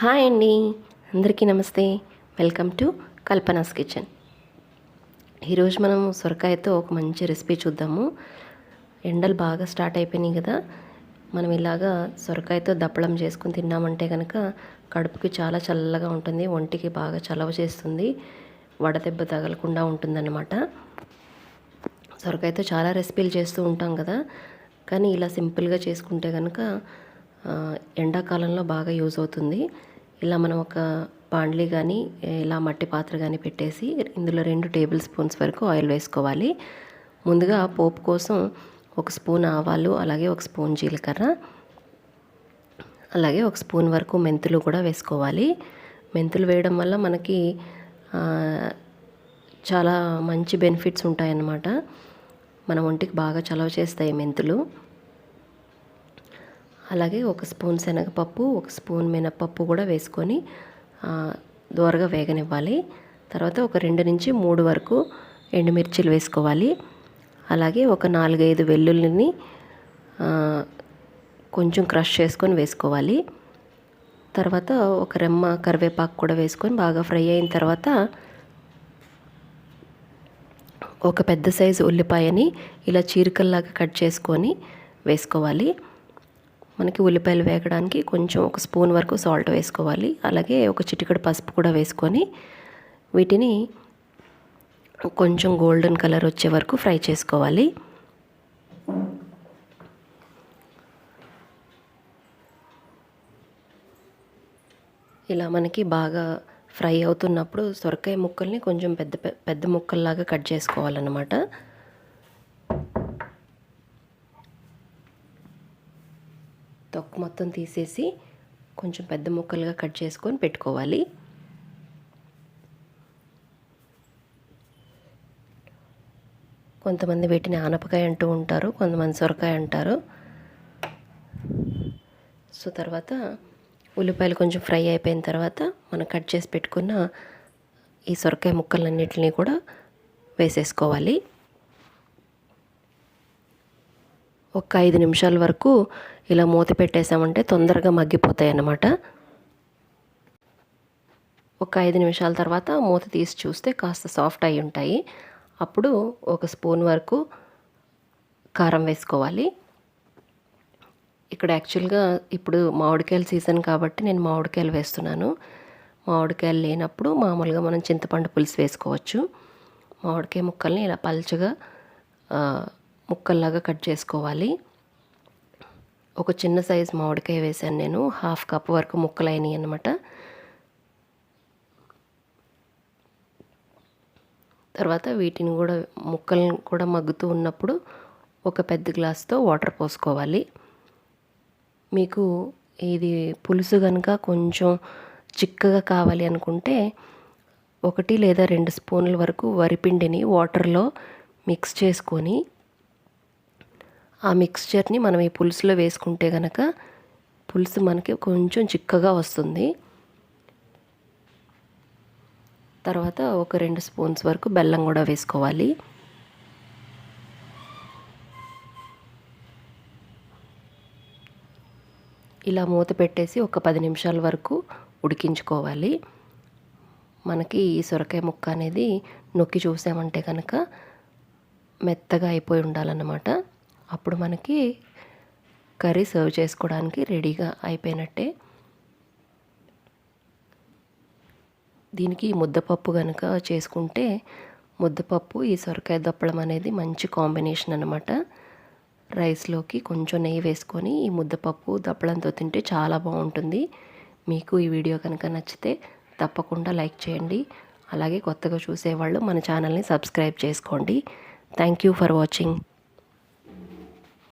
Hi అండి. అందరికీ నమస్తే. Welcome to Kalpana's kitchen. ఈరోజు మనం సొరకాయతో ఒక మంచి రెసిపీ చూద్దాము. ఎండలు బాగా స్టార్ట్ అయిపోయినాయి కదా. మనం ఇలాగా సొరకాయతో దప్పడం చేసుకుని తిన్నామంటే కనుక కడుపుకి చాలా చల్లగా ఉంటుంది ఒంటికి బాగా చలవ చేస్తుంది వడదెబ్బ తగలకుండా ఉంటుందన్నమాట. సొరకాయతో చాలా రెసిపీలు చేస్తూ ఉంటాం కదా. కానీ ఇలా సింపుల్గా చేసుకుంటే కనుక ఎండాకాలంలో బాగా యూజ్ అవుతుంది. ఇలా మనం ఒక పాండ్లీ కానీ ఇలా మట్టి పాత్ర కానీ పెట్టేసి ఇందులో రెండు టేబుల్ స్పూన్స్ వరకు ఆయిల్ వేసుకోవాలి. ముందుగా పోపు కోసం ఒక స్పూన్ ఆవాలు అలాగే ఒక స్పూన్ జీలకర్ర అలాగే ఒక స్పూన్ వరకు మెంతులు కూడా వేసుకోవాలి. మెంతులు వేయడం వల్ల మనకి చాలా మంచి బెనిఫిట్స్ ఉంటాయన్నమాట. మన ఒంటికి బాగా చలవ చేస్తాయి మెంతులు. అలాగే ఒక స్పూన్ శనగపప్పు ఒక స్పూన్ మినపప్పు కూడా వేసుకొని దోరగా వేగనివ్వాలి. తర్వాత ఒక రెండు నుంచి మూడు వరకు ఎండుమిర్చిలు వేసుకోవాలి. అలాగే ఒక నాలుగైదు వెల్లుల్లిని కొంచెం క్రష్ చేసుకొని వేసుకోవాలి. తర్వాత ఒక రెమ్మ కరివేపాకు కూడా వేసుకొని బాగా ఫ్రై అయిన తర్వాత ఒక పెద్ద సైజు ఉల్లిపాయని ఇలా చీరికల్లాగా కట్ చేసుకొని వేసుకోవాలి. మనకి ఉల్లిపాయలు వేగడానికి కొంచెం ఒక స్పూన్ వరకు సాల్ట్ వేసుకోవాలి. అలాగే ఒక చిటికడ పసుపు కూడా వేసుకొని వీటిని కొంచెం గోల్డెన్ కలర్ వచ్చే వరకు ఫ్రై చేసుకోవాలి. ఇలా మనకి బాగా ఫ్రై అవుతున్నప్పుడు సొరకాయ ముక్కల్ని కొంచెం పెద్ద పెద్ద ముక్కల్లాగా కట్ చేసుకోవాలన్నమాట. తొక్కు మొత్తం తీసేసి కొంచెం పెద్ద ముక్కలుగా కట్ చేసుకొని పెట్టుకోవాలి. కొంతమంది వీటిని ఆనపకాయ అంటూ ఉంటారు కొంతమంది సొరకాయ అంటారు. సో తర్వాత ఉల్లిపాయలు కొంచెం ఫ్రై అయిపోయిన తర్వాత మనం కట్ చేసి పెట్టుకున్న ఈ సొరకాయ ముక్కలన్నిటిని కూడా వేసేసుకోవాలి. ఒక ఐదు నిమిషాల వరకు ఇలా మూత పెట్టేసామంటే తొందరగా మగ్గిపోతాయి అన్నమాట ఒక ఐదు నిమిషాల తర్వాత మూత తీసి చూస్తే కాస్త సాఫ్ట్ అయి ఉంటాయి. అప్పుడు ఒక స్పూన్ వరకు కారం వేసుకోవాలి. ఇక్కడ యాక్చువల్గా ఇప్పుడు మామిడికాయల సీజన్ కాబట్టి నేను మామిడికాయలు వేస్తున్నాను. మామిడికాయలు లేనప్పుడు మామూలుగా మనం చింతపండు పులుసు వేసుకోవచ్చు. మామిడికాయ ముక్కల్ని ఇలా పల్చగా ముక్కల్లాగా కట్ చేసుకోవాలి. ఒక చిన్న సైజు మామిడికాయ వేసాను నేను హాఫ్ కప్ వరకు ముక్కలైనవి అనమాట తర్వాత వీటిని కూడా ముక్కలను కూడా మగ్గుతూ ఉన్నప్పుడు ఒక పెద్ద గ్లాస్తో వాటర్ పోసుకోవాలి. మీకు ఇది పులుసు కనుక కొంచెం చిక్కగా కావాలి అనుకుంటే ఒకటి లేదా రెండు స్పూన్ల వరకు వరిపిండిని వాటర్లో మిక్స్ చేసుకొని ఆ మిక్స్చర్ని మనం ఈ పులుసులో వేసుకుంటే కనుక పులుసు మనకి కొంచెం చిక్కగా వస్తుంది. తర్వాత ఒక రెండు స్పూన్స్ వరకు బెల్లం కూడా వేసుకోవాలి. ఇలా మూత పెట్టేసి ఒక పది నిమిషాల వరకు ఉడికించుకోవాలి. మనకి ఈ సొరకాయ ముక్క అనేది నొక్కి చూసామంటే కనుక మెత్తగా అయిపోయి ఉండాలన్నమాట. అప్పుడు మనకి కర్రీ సర్వ్ చేసుకోవడానికి రెడీగా అయిపోయినట్టే. దీనికి ముద్దపప్పు కనుక చేసుకుంటే ముద్దపప్పు ఈ సొరకాయ దప్పడం అనేది మంచి కాంబినేషన్ అనమాట రైస్లోకి కొంచెం నెయ్యి వేసుకొని ఈ ముద్దపప్పు దప్పడంతో తింటే చాలా బాగుంటుంది. మీకు ఈ వీడియో కనుక నచ్చితే తప్పకుండా లైక్ చేయండి. అలాగే కొత్తగా చూసేవాళ్ళు మన ఛానల్ని సబ్స్క్రైబ్ చేసుకోండి. Thank you for watching.